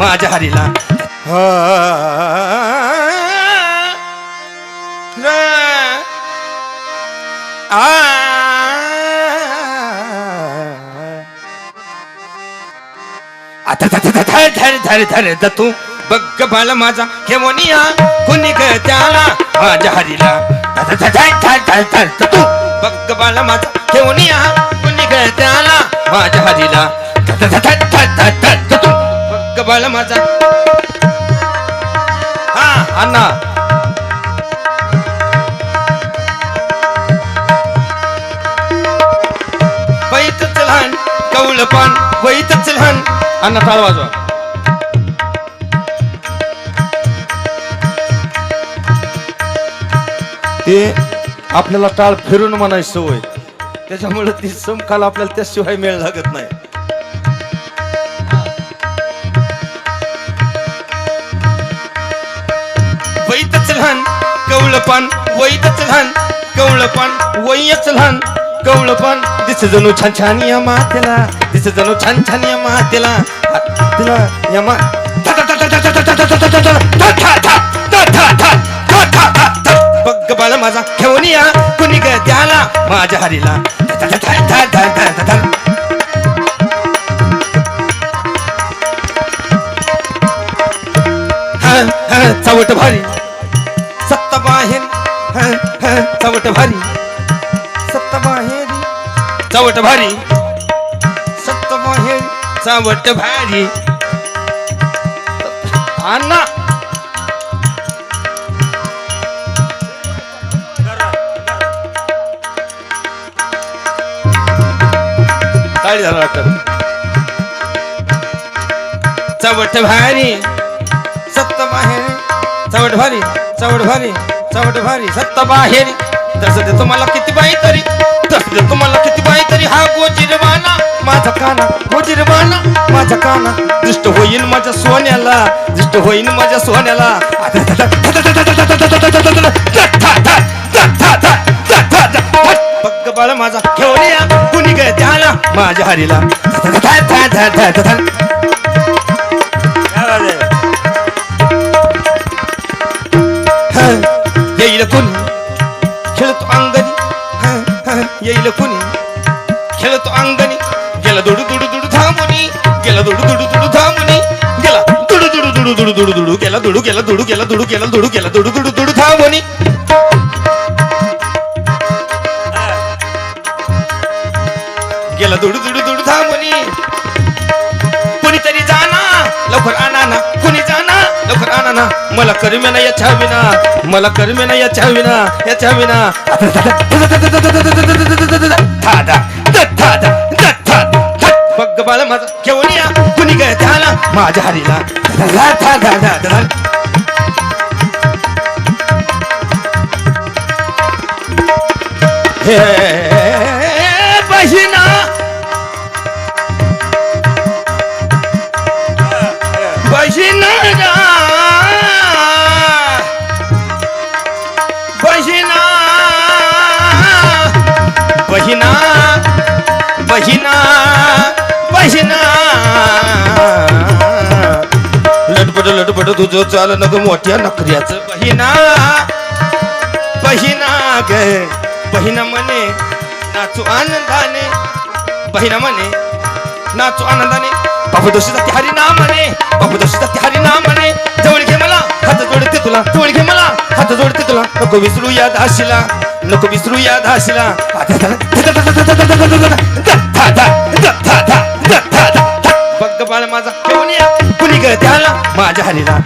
माझ्या हरीला. आता धर धर धर धर धर धर तू. बग्ग बाल माझा केवनिया कुणी ग त्याला माझ्या हरीला. धर धर धर धर धर धर धर तू. बग्ग बाल माझा केवनिया कुणी ग त्याला माझ्या हरीला. धर धर धर बग्ग माझा. हा अण्णा. वैतच लहान कवळपान वैतच लहान अण्णा ताळ वाजवा. ते आपल्याला टाळ फिरून म्हणायची सवय. त्याच्यामुळे ती समकाल आपल्याला त्याशिवाय मेळ लागत नाही. कवळपान वैदच लहान कवळपान वैयच लहान कवळपान दिस जणू छान छान या मातेला दिस जणू छान छान या मातेला तिला या मा बग बाळ माझा घेऊन या कुणी ग त्याला माझ्या हरीला चवट भारी चवट भारी. सत्त माहेरी चवट भारी. सत्त माहेरी चवट भारी. अण्णा. टाळी झाला डॉक्टर चवट भारी. सत्त माहेरी चवट भारी. चवट भारी. चवट भारी सत्ता बाहेर तस दे तुम्हाला किती बाई तरी तस ते तुम्हाला किती बाई तरी हा गोजिरवाना माझा काना गोजिरवाना माझा काना दृष्ट होईन माझ्या सोन्याला दृष्ट होईन माझ्या सोन्याला बग्ग बाळ माझा घेऊन या कुणी ग त्याला माझ्या हरीला कुणी? खेळतो अंगणी. येईल कुणी? खेळतो अंगणी. गेला दुडू दुडू दुडू धामुनी. गेला दुडू दुडू दुडू धामुनी. गेला दुडू दुडू दुडू दुडू दुडू दुडू. गेला दुडू गेला दुडू गेला दुडू गेला दुडू गेला दुडू दुडू दुडू धामुनी. गेला दुडू दुडू दुडू धामुनी. कोणीतरी जाना लवकर आणा ना. मला कर्मे ना याच्या विना मला कर्मे ना याच्या विना याच्या विना. बघ थादा, बाळ माझा घेऊन या कुणी ग त्याला माझ्या हरीला. हे बहिना बहिना बहिना लटपट लटपट तुझं चाल नको मोठ्या नखऱ्याच. बहिना बहिना ग. बहिना म्हणे नाचू आनंदाने. बहिना म्हणे नाचू आनंदाने. बापू दोषी जाते हरी ना म्हणे. बापू दोषी जाते हरी ना म्हणे. जवळ घे मला हात जोडते तुला. जवळ घे मला हात जोडते नको विसरू या दाशीला नको विसरू या दाशीला बग्ग बाळ माझा घेऊन या कुणी ग त्याला माझ्या हरीला